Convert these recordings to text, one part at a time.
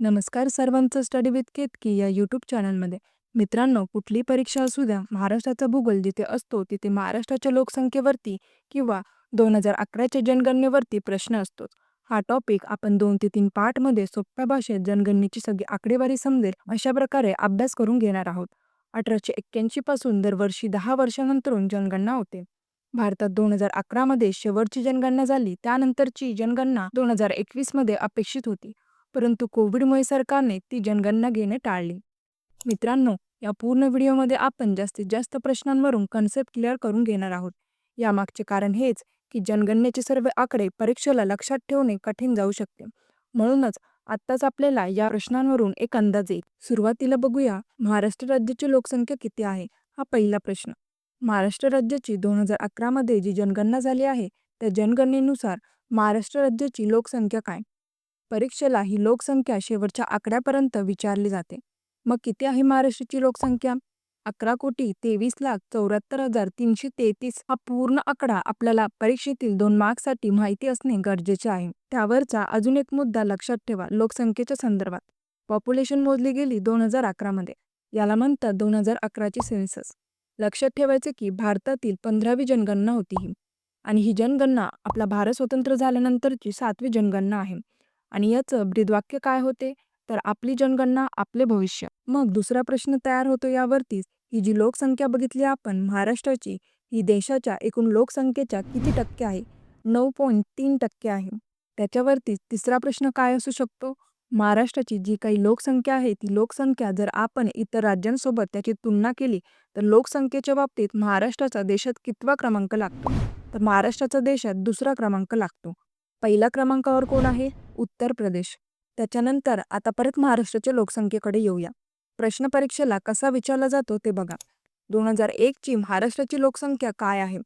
नमस्कार सर्वांचं study with Ketaki या यूट्यूब चॅनलमध्ये मित्रांनो कुठली परीक्षा असू द्या महाराष्ट्राचा भूगोल जिथे असतो तिथे महाराष्ट्राच्या लोकसंख्येवरती किंवा दोन हजार अकराच्या जनगणनेवरती प्रश्न असतोच हा टॉपिक आपण दोन ते तीन पाठमध्ये सोप्या भाषेत जनगणनेची सगळी आकडेवारी समजेल अशा प्रकारे अभ्यास करून घेणार आहोत. अठराशे एक्क्याऐंशी पासून दरवर्षी दहा वर्षानंतरून जनगणना होते. भारतात दोन हजार अकरामध्ये शेवटची जनगणना झाली त्यानंतरची जनगणना दोन हजार एकवीसमध्ये अपेक्षित होती. परंतु कोविडमुळे सरकारने ती जनगणना घेणे टाळली. मित्रांनो या पूर्ण व्हिडिओमध्ये आपण जास्तीत जास्त प्रश्नांवरून कन्सेप्ट क्लिअर करून घेणार आहोत. यामागचे कारण हेच की जनगणनेचे सर्व आकडे परीक्षेला लक्षात ठेवणे कठीण जाऊ शकते. म्हणूनच आत्ताच आपल्याला या प्रश्नांवरून एक अंदाज येईल. सुरुवातीला बघूया महाराष्ट्र राज्याची लोकसंख्या किती आहे? हा पहिला प्रश्न. महाराष्ट्र राज्याची दोन हजार अकरामध्ये जी जनगणना झाली आहे त्या जनगणनेनुसार महाराष्ट्र राज्याची लोकसंख्या काय? परीक्षेला ही लोकसंख्या शेवटच्या आकड्यापर्यंत विचारली जाते. मग किती आहे महाराष्ट्राची लोकसंख्या? अकरा कोटी तेवीस लाख चौऱ्याहत्तर हजार तीनशे तेहतीस हा पूर्ण आकडा आपल्याला परीक्षेतील दोन मार्क्ससाठी माहिती असणे गरजेचे आहे. त्यावरचा अजून एक मुद्दा लक्षात ठेवा लोकसंख्येच्या संदर्भात. पॉप्युलेशन मोजली गेली दोन हजार अकरामध्ये याला म्हणतात दोन हजार अकराची सेन्सस. लक्षात ठेवायचे की भारतातील पंधरावी जनगणना होती ही. आणि ही जनगणना आपला भारत स्वतंत्र झाल्यानंतरची सातवी जनगणना आहे. आणि याचं ब्रीदवाक्य काय होते? तर आपली जनगणना आपले भविष्य. मग दुसरा प्रश्न तयार होतो यावरतीच ही जी लोकसंख्या बघितली आपण महाराष्ट्राची ही देशाच्या एकूण लोकसंख्येच्या किती टक्के आहे? नऊ पॉईंट तीन टक्के आहे. त्याच्यावरतीच तिसरा प्रश्न काय असू शकतो? महाराष्ट्राची जी काही लोकसंख्या आहे ती लोकसंख्या जर आपण इतर राज्यांसोबत त्याची तुलना केली तर लोकसंख्येच्या बाबतीत महाराष्ट्राचा देशात कितवा क्रमांक लागतो? तर महाराष्ट्राचा देशात दुसरा क्रमांक लागतो. पहिल्या क्रमांकावर कोण आहे? उत्तर प्रदेश. त्याच्यानंतर आता परत महाराष्ट्राच्या लोकसंख्येकडे येऊया. प्रश्न परीक्षेला कसा विचारला जातो ते बघा. दोन हजार एकची महाराष्ट्राची लोकसंख्या काय आहे?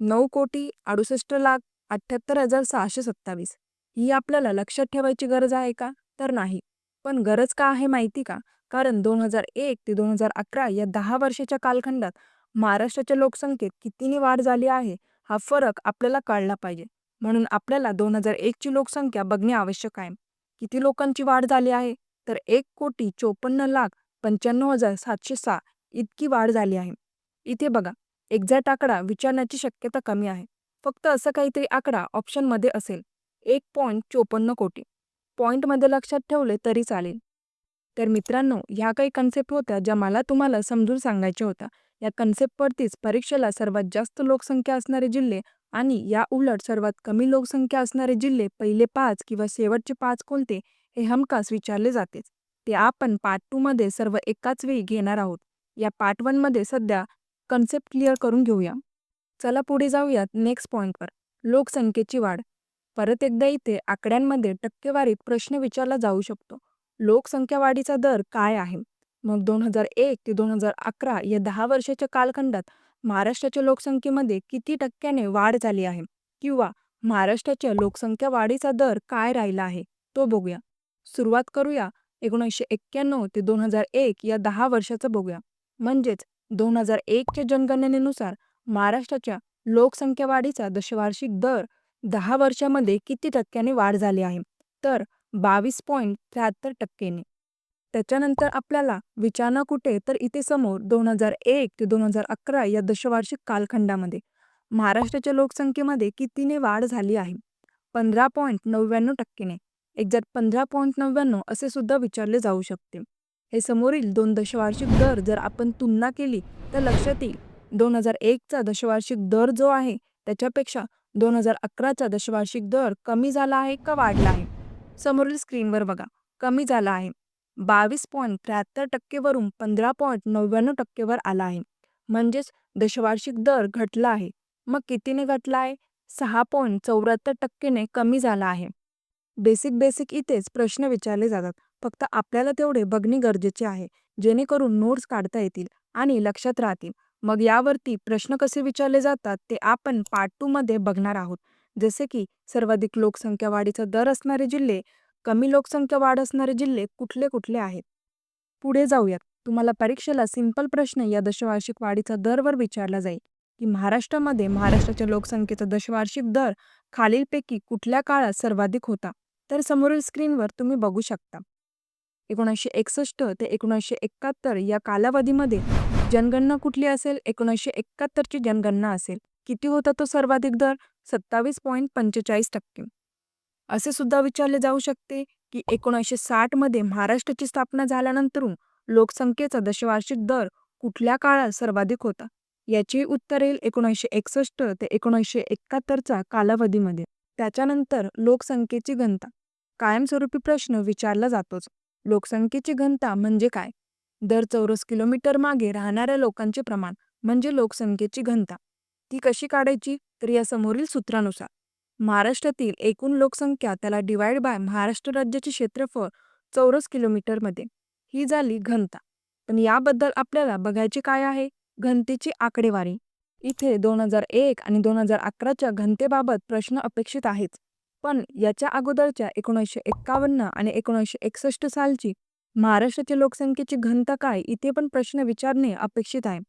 नऊ कोटी अडुसष्ट लाख अठ्ठ्याहत्तर हजार सहाशे सत्तावीस. ही आपल्याला लक्षात ठेवायची गरज आहे का? तर नाही. पण गरज का आहे माहिती का? कारण दोन हजार एक ते दोन हजार अकरा या दहा वर्षाच्या कालखंडात महाराष्ट्राच्या लोकसंख्येत कितीने वाढ झाली आहे? हा फरक आपल्याला कळला पाहिजे. म्हणून आपल्याला दोन हजार एकची लोकसंख्या बघणे आवश्यक आहे. किती लोकांची वाढ झाली आहे? तर एक कोटी चोपन्न लाख पंच्याण्णव हजार सातशे सहा इतकी वाढ झाली आहे. इथे बघा एक्झॅक्ट आकडा विचारण्याची शक्यता कमी आहे. फक्त असं काहीतरी आकडा ऑप्शनमध्ये असेल. एक पॉईंट चोपन्न कोटी. पॉईंटमध्ये लक्षात ठेवले तरी चालेल. तर मित्रांनो ह्या काही कन्सेप्ट होत्या ज्या मला तुम्हाला समजून सांगायच्या होत्या. या कन्सेप्टवरतीच परीक्षेला सर्वात जास्त लोकसंख्या असणारे जिल्हे आणि या उलट सर्वात कमी लोकसंख्या असणारे जिल्हे पहिले पाच किंवा शेवटचे पाच कोणते हे हमखास विचारले जातेच. ते आपण पार्ट टूमध्ये सर्व एकाच वेळी घेणार आहोत. या पार्ट वनमध्ये सध्या कन्सेप्ट क्लिअर करून घेऊया. चला पुढे जाऊयात नेक्स्ट पॉईंटवर लोकसंख्येची वाढ. परत एकदा इथे आकड्यांमध्ये टक्केवारीत प्रश्न विचारला जाऊ शकतो. लोकसंख्या वाढीचा दर काय आहे? मग दोन हजार एक ते दोन हजार अकरा या दहा वर्षाच्या कालखंडात महाराष्ट्राच्या लोकसंख्येमध्ये किती टक्क्याने वाढ झाली आहे? किंवा महाराष्ट्राच्या लोकसंख्या वाढीचा दर काय राहिला आहे? तो बघूया. सुरुवात करूया एकोणीसशे एक्क्याण्णव ते दोन हजार एक या दहा वर्षाचं बघूया. म्हणजेच दोन हजार एकच्या जनगणनेनुसार महाराष्ट्राच्या लोकसंख्या वाढीचा दशवार्षिक दर दहा वर्षामध्ये किती टक्क्याने वाढ झाली आहे? तर बावीस पॉईंट त्र्याहत्तर टक्केने त्याच्यानंतर आपल्याला विचारणा कुठे तर इथे समोर दोन हजार एक ते दोन हजार अकरा या दशवार्षिक कालखंडामध्ये महाराष्ट्राच्या लोकसंख्येमध्ये कितीने वाढ झाली आहे? पंधरा पॉईंट नव्याण्णव टक्केने एक्झॅक्ट पंधरा पॉईंट नव्याण्णव असे सुद्धा विचारले जाऊ शकते. हे समोरील दोन दशवार्षिक दर जर आपण तुलना केली तर लक्षात येईल. दोन हजार एकचा दशवार्षिक दर जो आहे त्याच्यापेक्षा दोन हजार अकराचा दशवार्षिक दर कमी झाला आहे का वाढला आहे? समोरील स्क्रीनवर बघा. कमी झाला आहे. बावीस पॉईंट त्र्याहत्तर टक्केवरून पंधरा पॉईंट नव्याण्णव टक्केवर आला आहे. म्हणजेच दशवार्षिक दर घटला आहे. मग कितीने घटला आहे? सहा पॉईंट चौऱ्याहत्तर टक्केने कमी झाला आहे. बेसिक बेसिक इथेच प्रश्न विचारले जातात. फक्त आपल्याला तेवढे बघणे गरजेचे आहे. जेणेकरून नोट्स काढता येतील आणि लक्षात राहतील. मग यावरती प्रश्न कसे विचारले जातात ते आपण पार्ट टू मध्ये बघणार आहोत. जसे की सर्वाधिक लोकसंख्या वाढीचा दर असणारे जिल्हे कमी लोकसंख्या वाढ असणारे जिल्हे कुठले कुठले आहेत? पुढे जाऊयात. तुम्हाला परीक्षेला सिंपल प्रश्न या दशवार्षिक वाढीचा दरवर विचारला जाईल की महाराष्ट्रामध्ये महाराष्ट्राच्या लोकसंख्येचा दशवार्षिक दर खालीलपैकी कुठल्या काळात सर्वाधिक होता? तर समोरील स्क्रीनवर तुम्ही बघू शकता. एकोणीसशे एकसष्ट ते एकोणीसशे एकाहत्तर या कालावधीमध्ये जनगणना कुठली असेल? एकोणीसशे एकाहत्तरची जनगणना असेल. किती होता तो सर्वाधिक दर? सत्तावीस पॉईंट पंचेचाळीस टक्के. असे सुद्धा विचारले जाऊ शकते की एकोणीसशे साठमध्ये महाराष्ट्राची स्थापना झाल्यानंतरून लोकसंख्येचा दशवार्षिक दर कुठल्या काळात सर्वाधिक होता? याची उत्तर येईल एकोणीसशे एकसष्ट ते एकोणीसशे एकाहत्तरचा कालावधीमध्ये. त्याच्यानंतर लोकसंख्येची घनता. कायमस्वरूपी प्रश्न विचारला जातोच. लोकसंख्येची घनता म्हणजे काय? दर चौरस किलोमीटर मागे राहणाऱ्या लोकांचे प्रमाण म्हणजे लोकसंख्येची घनता. ती कशी काढायची? तर या समोरील सूत्रानुसार. महाराष्ट्रातील एकूण लोकसंख्या त्याला डिवाइड बाय महाराष्ट्र राज्याचे क्षेत्रफळ चौरस किलोमीटरमध्ये ही झाली घनता. पण याबद्दल आपल्याला बघायचे काय आहे? घनतेची आकडेवारी. इथे दोन हजार एक आणि दोन हजार अकराच्या घनतेबाबत प्रश्न अपेक्षित आहेच पण याच्या अगोदरच्या एकोणीसशे एक्कावन्न आणि एकोणीसशे एकसष्ट सालची महाराष्ट्राच्या लोकसंख्येची घनता काय? इथे पण प्रश्न विचारणे अपेक्षित आहे.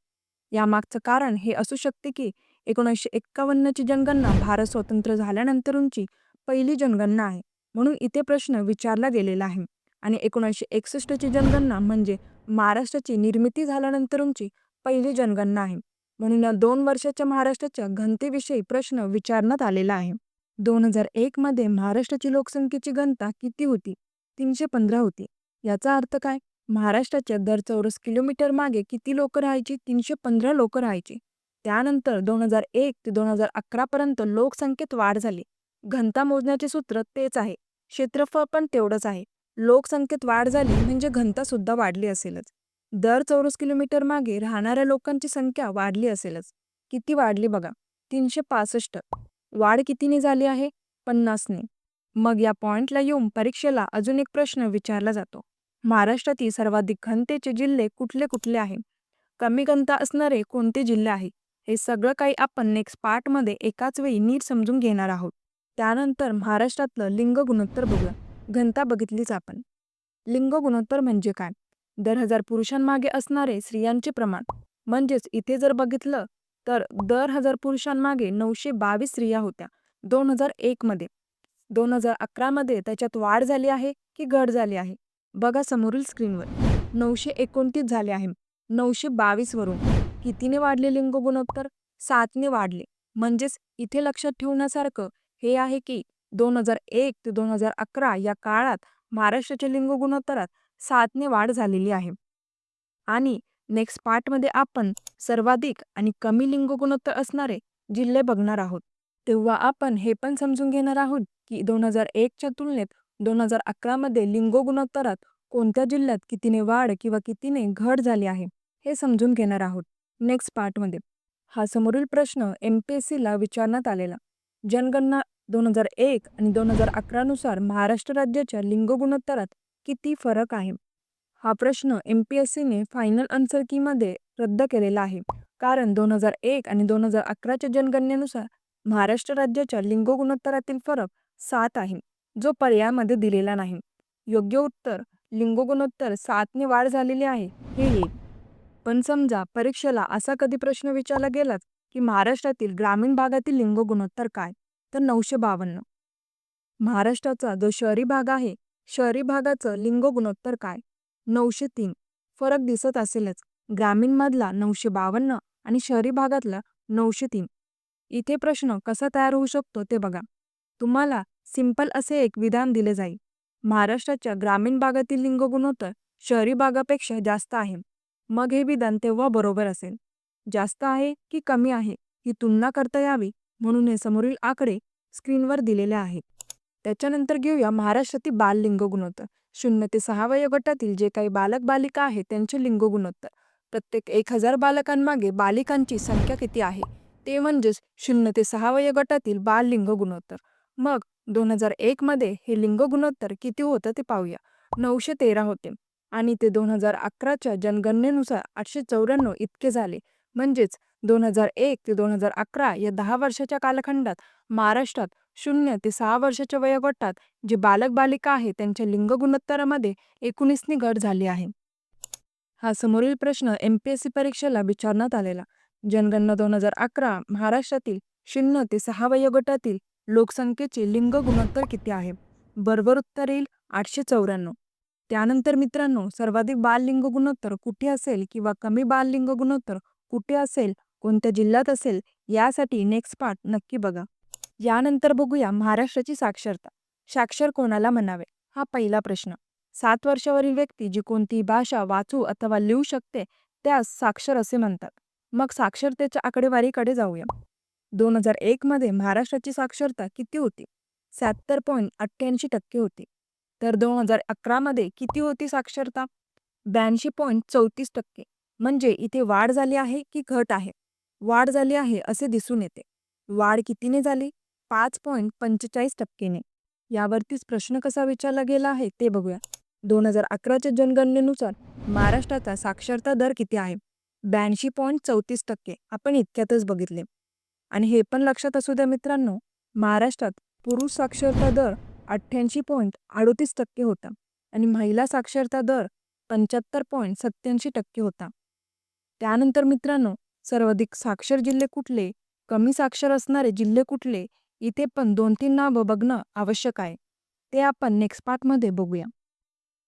यामागचं कारण हे असू शकते की एकोणीसशे एक्कावन्नची जनगणना भारत स्वतंत्र झाल्यानंतरची पहिली जनगणना आहे. म्हणून इथे प्रश्न विचारला गेलेला आहे. आणि एकोणीसशे एकसष्टची जनगणना म्हणजे महाराष्ट्राची निर्मिती झाल्यानंतरची पहिली जनगणना आहे. म्हणून या दोन वर्षाच्या महाराष्ट्राच्या घनतेविषयी प्रश्न विचारण्यात आलेला आहे. दोन हजार एकमध्ये महाराष्ट्राची लोकसंख्येची घनता किती होती? तीनशे पंधरा होती. याचा अर्थ काय? महाराष्ट्राच्या दर चौरस किलोमीटर मागे किती लोक राहायची? तीनशे पंधरा लोक राहायची. त्यानंतर दोन हजार एक ते दोन हजार अकरापर्यंत लोकसंख्येत वाढ झाली. घनता मोजण्याचे सूत्र तेच आहे. क्षेत्रफळ पण तेवढंच आहे. लोकसंख्येत वाढ झाली म्हणजे घनता सुद्धा वाढली असेलच. दर चौरस किलोमीटर मागे राहणाऱ्या लोकांची संख्या वाढली असेलच. किती वाढली बघा? तीनशे पासष्ट. वाढ कितीने झाली आहे? पन्नासने. मग या पॉइंटला येऊन परीक्षेला अजून एक प्रश्न विचारला जातो. महाराष्ट्रातील सर्वाधिक घनतेचे जिल्हे कुठले कुठले आहे? कमी घनता असणारे कोणते जिल्हे आहे? हे सगळं काही आपण नेक्स्ट पार्टमध्ये एकाच वेळी नीट समजून घेणार आहोत. त्यानंतर महाराष्ट्रातलं लिंग गुणोत्तर बघूया. घनता बघितलीच आपण. लिंग गुणोत्तर म्हणजे काय? दर हजार पुरुषांमागे असणारे स्त्रियांचे प्रमाण. म्हणजेच इथे जर बघितलं तर दर हजार पुरुषांमागे नऊशे बावीस स्त्रिया होत्या दोन हजार एकमध्ये दोन हजार अकरामध्ये त्याच्यात वाढ झाली आहे की घट झाली आहे? बघा समोरील स्क्रीनवर नऊशे एकोणतीस झाले आहे. नऊशे बावीसवरून कितीने वाढले लिंग गुणोत्तर सातने वाढले. म्हणजेच इथे लक्षात ठेवण्यासारखं हे आहे की दोन हजार एक ते दोन हजार अकरा या काळात महाराष्ट्राच्या लिंग गुणोत्तरात सातने वाढ झालेली आहे. आणि नेक्स्ट पार्टमध्ये आपण सर्वाधिक आणि कमी लिंग गुणोत्तर असणारे जिल्हे बघणार आहोत. तेव्हा आपण हे पण समजून घेणार आहोत की दोन हजार एकच्या तुलनेत दोन हजार अकरामध्ये लिंग गुणोत्तरात कोणत्या जिल्ह्यात कितीने वाढ किंवा कितीने घट झाली आहे हे समजून घेणार आहोत. नेक्स्ट पार्टमध्ये हा समोरील प्रश्न एम पी एस सीला विचारण्यात आलेला. जनगणना दोन हजार एक आणि दोन हजार अकरानुसार महाराष्ट्र राज्याच्या लिंग गुणोत्तरात किती फरक आहे? हा प्रश्न एम पी एस सीने फायनल आन्सर कीमध्ये रद्द केलेला आहे. कारण दोन हजार एक आणि दोन हजार अकराच्या जनगणनेनुसार महाराष्ट्र राज्याच्या लिंग गुणोत्तरातील फरक सात आहे जो पर्यायामध्ये दिलेला नाही. योग्य उत्तर लिंग गुणोत्तर सातने वाढ झालेली आहे हे येईल पण समजा परीक्षेला असा कधी प्रश्न विचारला गेलाच की महाराष्ट्रातील ग्रामीण भागातील लिंग गुणोत्तर काय? तर नऊशे बावन्न. महाराष्ट्राचा जो शहरी भाग आहे शहरी भागाचं लिंग गुणोत्तर काय? नऊशे तीन. फरक दिसत असेलच. ग्रामीणमधला नऊशे बावन्न आणि शहरी भागातला नऊशे तीन. इथे प्रश्न कसा तयार होऊ शकतो ते बघा. तुम्हाला सिंपल असे एक विधान दिले जाईल. महाराष्ट्राच्या ग्रामीण भागातील लिंग गुणोत्तर शहरी भागापेक्षा जास्त आहे. मग हे विधान तेव्हा बरोबर असेल जास्त आहे की कमी आहे ही तुलना करता यावी म्हणून हे समोरील आकडे स्क्रीनवर दिलेले आहेत. त्याच्यानंतर घेऊया महाराष्ट्रातील बाल लिंग गुणोत्तर शून्य ते सहा वयोगटातील जे काही बालक बालिका आहेत त्यांचे लिंग गुणोत्तर प्रत्येक एक हजार बालकांमागे बालिकांची संख्या किती आहे? ते म्हणजेच शून्य ते सहा वयोगटातील बाल लिंग गुणोत्तर मग दोन हजार एकमध्ये हे लिंग गुणोत्तर किती होतं ते पाहूया. नऊशे तेरा होते. आणि ते दोन हजार अकराच्या जनगणनेनुसार आठशे चौऱ्याण्णव इतके झाले. म्हणजेच दोन हजार एक ते दोन हजार अकरा या दहा वर्षाच्या कालखंडात महाराष्ट्रात शून्य ते सहा वर्षाच्या वयोगटात जे बालक बालिका आहे त्यांच्या लिंग गुणोत्तरामध्ये एकोणीसनी घट झाली आहे. हा समोरील प्रश्न एम पी एस सी परीक्षेला विचारण्यात आलेला. जनगणना दोन हजार अकरा महाराष्ट्रातील शून्य ते सहा वयोगटातील लोकसंख्येचे लिंग गुणोत्तर किती आहे? बरोबर उत्तर येईल आठशे चौऱ्याण्णव. त्यानंतर मित्रांनो सर्वाधिक बाललिंग गुणोत्तर कुठे असेल किंवा कमी बाललिंग गुणोत्तर कुठे असेल कोणत्या जिल्ह्यात असेल यासाठी नेक्स्ट पार्ट नक्की बघा. यानंतर बघूया महाराष्ट्राची साक्षरता. साक्षर कोणाला म्हणावे? हा पहिला प्रश्न. सात वर्षावरील व्यक्ती जी कोणतीही भाषा वाचू अथवा लिहू शकते त्यास साक्षर असे म्हणतात. मग साक्षरतेच्या आकडेवारीकडे जाऊया. दोन हजार एकमध्ये महाराष्ट्राची साक्षरता किती होती? शहात्तर पॉईंट अठ्ठ्याऐंशी टक्के होती. तर दोन हजार अकरामध्ये किती होती साक्षरता? ब्याऐंशी पॉईंट चौतीस टक्के. म्हणजे इथे वाढ झाली आहे की घट आहे? वाढ झाली आहे असे दिसून येते. वाढ कितीने झाली? पाच पॉईंट पंचेचाळीस टक्केने. यावरतीच प्रश्न कसा विचारला गेला आहे ते बघूया. दोन हजार अकराच्या जनगणनेनुसार महाराष्ट्राचा साक्षरता दर किती आहे? ब्याऐंशी पॉईंट चौतीस टक्के. आपण इतक्यातच बघितले. आणि हे पण लक्षात असू द्या मित्रांनो महाराष्ट्रात पुरुष साक्षरता दर अठ्ठ्याऐंशी पॉईंट अडोतीस टक्के होता आणि महिला साक्षरता दर पंच्याहत्तर पॉईंट सत्याऐंशी टक्के होता. त्यानंतर मित्रांनो सर्वाधिक साक्षर जिल्हे कुठले? कमी साक्षर असणारे जिल्हे कुठले? इथे पण दोन तीन नावं बघणं आवश्यक आहे. ते आपण नेक्स्ट पार्टमध्ये बघूया.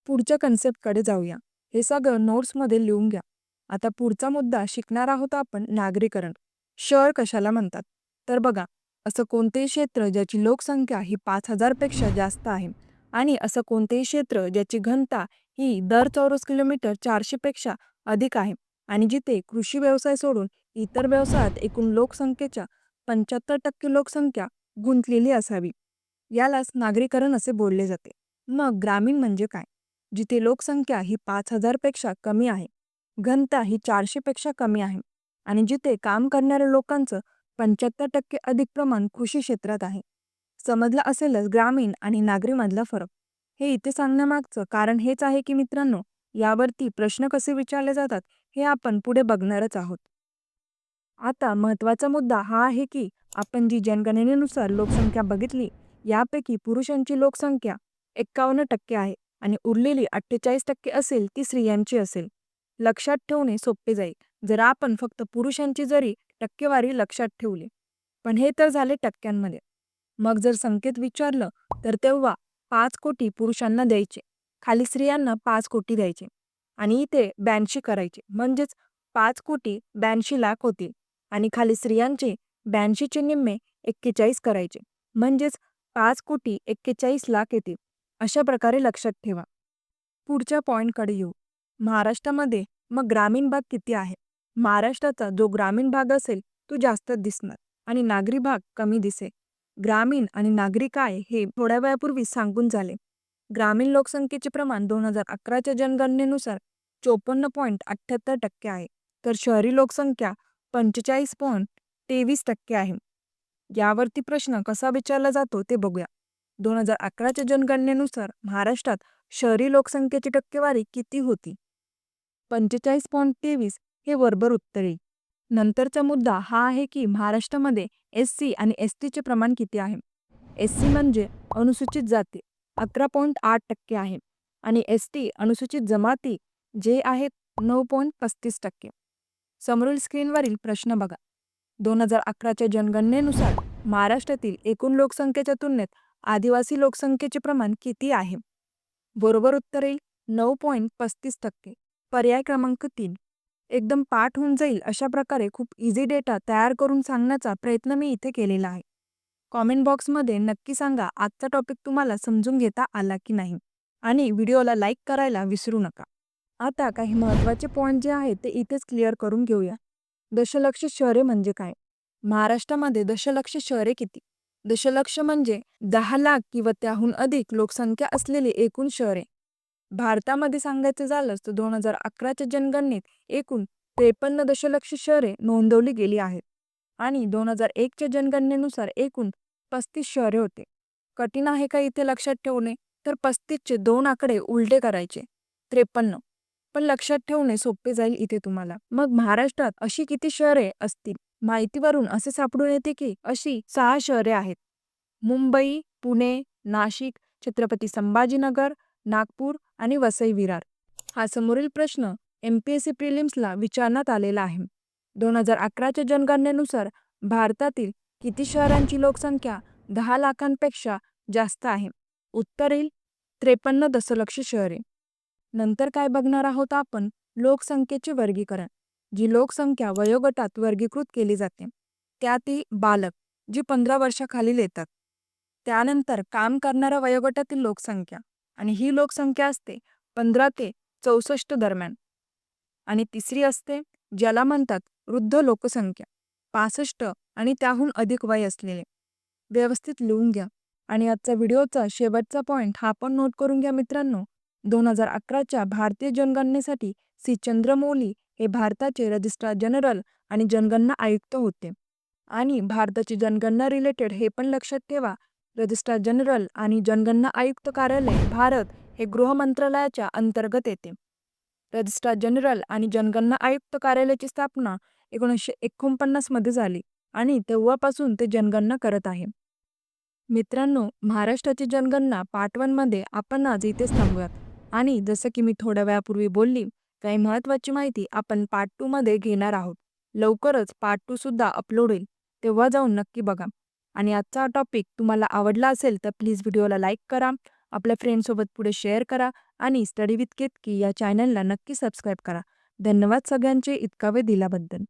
पुढच्या कन्सेप्टकडे जाऊया. हे सगळं नोट्समध्ये लिहून घ्या. आता पुढचा मुद्दा शिकणार आहोत आपण नागरीकरण. शहर कशाला म्हणतात? तर बघा असं कोणतेही क्षेत्र ज्याची लोकसंख्या ही पाच हजारपेक्षा जास्त आहे. आणि असं कोणतेही क्षेत्र ज्याची घनता ही दर चौरस किलोमीटर चारशेपेक्षा अधिक आहे. आणि जिथे कृषी व्यवसाय सोडून इतर व्यवसायात एकूण लोकसंख्येच्या पंच्याहत्तर टक्के लोकसंख्या गुंतलेली असावी. यालाच नागरीकरण असे बोलले जाते. मग ग्रामीण म्हणजे काय? जिथे लोकसंख्या ही पाच हजारपेक्षा कमी आहे. घनता ही चारशेपेक्षा कमी आहे. आणि जिथे काम करणाऱ्या लोकांचं पंच्याहत्तर टक्के अधिक प्रमाण कृषी क्षेत्रात आहे. समजलं असेलच ग्रामीण आणि नागरीमधला फरक. हे इथे सांगण्यामागचं कारण हेच आहे की मित्रांनो यावरती प्रश्न कसे विचारले जातात हे आपण पुढे बघणारच आहोत. आता महत्त्वाचा मुद्दा हा आहे की आपण जी जनगणनेनुसार लोकसंख्या बघितली यापैकी पुरुषांची लोकसंख्या एक्कावन्न टक्के आहे आणि उरलेली अठ्ठेचाळीस टक्के असेल ती स्त्रियांची असेल. लक्षात ठेवणे सोपे जाईल. जर आपण फक्त पुरुषांची जरी टक्केवारी लक्षात ठेवली. पण हे तर झाले टक्क्यांमध्ये. मग जर संकेत विचारलं तर तेव्हा पाच कोटी पुरुषांना द्यायचे. खाली स्त्रियांना पाच कोटी द्यायचे. आणि इथे ब्याऐंशी करायचे. म्हणजेच पाच कोटी ब्याऐंशी लाख होतील. आणि खाली स्त्रियांचे ब्याऐंशीचे निम्मे एक्केचाळीस करायचे. म्हणजेच पाच कोटी एक्केचाळीस लाख येतील. अशा प्रकारे लक्षात ठेवा. पुढच्या पॉईंटकडे येऊ. महाराष्ट्रामध्ये मग ग्रामीण भाग किती आहे? महाराष्ट्राचा जो ग्रामीण भाग असेल तो जास्तच दिसणार आणि नागरी भाग कमी दिसेल. ग्रामीण आणि नागरी काय हे थोड्या वेळापूर्वी सांगून झाले. ग्रामीण लोकसंख्येचे प्रमाण दोन हजार अकराच्या जनगणनेनुसार चोपन्न पॉईंट अठ्ठ्याहत्तर टक्के आहे तर शहरी लोकसंख्या पंचेचाळीस पॉईंट तेवीस टक्के आहे. यावरती प्रश्न कसा विचारला जातो ते बघूया. दोन हजार अकराच्या जनगणनेनुसार महाराष्ट्रात शहरी लोकसंख्येची टक्केवारी किती होती? पंचेचाळीस पॉईंट तेवीस हे वरभर उत्तरे नंतरचा मुद्दा हा आहे की महाराष्ट्रामध्ये एस सी आणि एस टीचे प्रमाण किती आहे? एस सी म्हणजे अनुसूचित जाती अकरा पॉईंट आठ टक्के आहे. आणि एस टी अनुसूचित जमाती जे आहेत नऊ पॉईंट पस्तीस टक्के. समोरील स्क्रीनवरील प्रश्न बघा. दोन हजार अकराच्या जनगणनेनुसार महाराष्ट्रातील एकूण लोकसंख्येच्या तुलनेत आदिवासी लोकसंख्येचे प्रमाण किती आहे? बरोबर उत्तर येईल नऊ पॉईंट पस्तीस टक्के. पर्याय क्रमांक तीन. एकदम पाठ होऊन जाईल अशा प्रकारे खूप इझी डेटा तयार करून सांगण्याचा प्रयत्न मी इथे केलेला आहे. कॉमेंट बॉक्समध्ये नक्की सांगा आजचा टॉपिक तुम्हाला समजून घेता आला की नाही आणि व्हिडिओला लाईक करायला विसरू नका. आता काही महत्त्वाचे पॉईंट जे आहेत ते इथेच क्लिअर करून घेऊया. दशलक्ष शहरे म्हणजे काय? महाराष्ट्रामध्ये दशलक्ष शहरे किती? दशलक्ष म्हणजे दहा लाख किंवा त्याहून अधिक लोकसंख्या असलेली एकूण शहरे. भारतामध्ये सांगायचं झालंच तर दोन हजार अकराच्या जनगणनेत एकूण त्रेपन्न दशलक्ष शहरे नोंदवली गेली आहेत. आणि दोन हजार एकच्या जनगणनेनुसार एकूण पस्तीस शहरे होते. कठीण आहे का इथे लक्षात ठेवणे? तर पस्तीसचे दोन आकडे उलटे करायचे. त्रेपन्न. पण लक्षात ठेवणे सोपे जाईल इथे तुम्हाला. मग महाराष्ट्रात अशी किती शहरे असतील? माहितीवरून असे सापडून येते की अशी सहा शहरे आहेत. मुंबई पुणे नाशिक छत्रपती संभाजीनगर नागपूर आणि वसई विरार हा समोरील प्रश्न एम पी एस सी प्रिलिम्सला विचारण्यात आलेला आहे. दोन हजार अकराच्या जनगणनेनुसार भारतातील किती शहरांची लोकसंख्या दहा लाखांपेक्षा जास्त आहे? उत्तरेल त्रेपन्न दशलक्ष शहरे. नंतर काय बघणार आहोत आपण? लोकसंख्येचे वर्गीकरण जी लोकसंख्या वयोगटात वर्गीकृत केली जाते. त्यातील बालक जी पंधरा वर्षाखालील येतात. त्यानंतर काम करणाऱ्या वयोगटातील लोकसंख्या. आणि ही लोकसंख्या असते पंधरा ते चौसष्ट दरम्यान. आणि तिसरी असते ज्याला म्हणतात वृद्ध लोकसंख्या पासष्ट आणि त्याहून अधिक वय असलेले. व्यवस्थित लिहून घ्या. आणि आजचा व्हिडिओचा शेवटचा पॉईंट हा पण नोट करून घ्या मित्रांनो. दोन हजार अकराच्या भारतीय जनगणनेसाठी सी. चंद्रमौली हे भारताचे रजिस्ट्रार जनरल आणि जनगणना आयुक्त होते. आणि भारताची जनगणना रिलेटेड हे पण लक्षात ठेवा. रजिस्ट्रार जनरल आणि जनगणना आयुक्त कार्यालय भारत हे गृह मंत्रालयाच्या अंतर्गत येते. रजिस्ट्रार जनरल आणि जनगणना आयुक्त कार्यालयाची स्थापना एकोणीसशे एकोणपन्नासमध्ये झाली आणि तेव्हापासून ते जनगणना करत आहे. मित्रांनो महाराष्ट्राची जनगणना पार्ट आपण आज इथेच थांबूयात. आणि जसं की मी थोड्या वेळापूर्वी बोलली काही महत्त्वाची माहिती आपण पार्ट टूमध्ये घेणार आहोत. लवकरच पार्ट टू सुद्धा अपलोड होईल. तेव्हा जाऊन नक्की बघा. आणि आजचा टॉपिक तुम्हाला आवडला असेल तर प्लीज व्हिडिओला लाईक करा. आपल्या फ्रेंडसोबत पुढे शेअर करा आणि स्टडी विथ केतकी या चॅनलला नक्की सबस्क्राईब करा. धन्यवाद सगळ्यांचे इतका वेळ दिल्याबद्दल.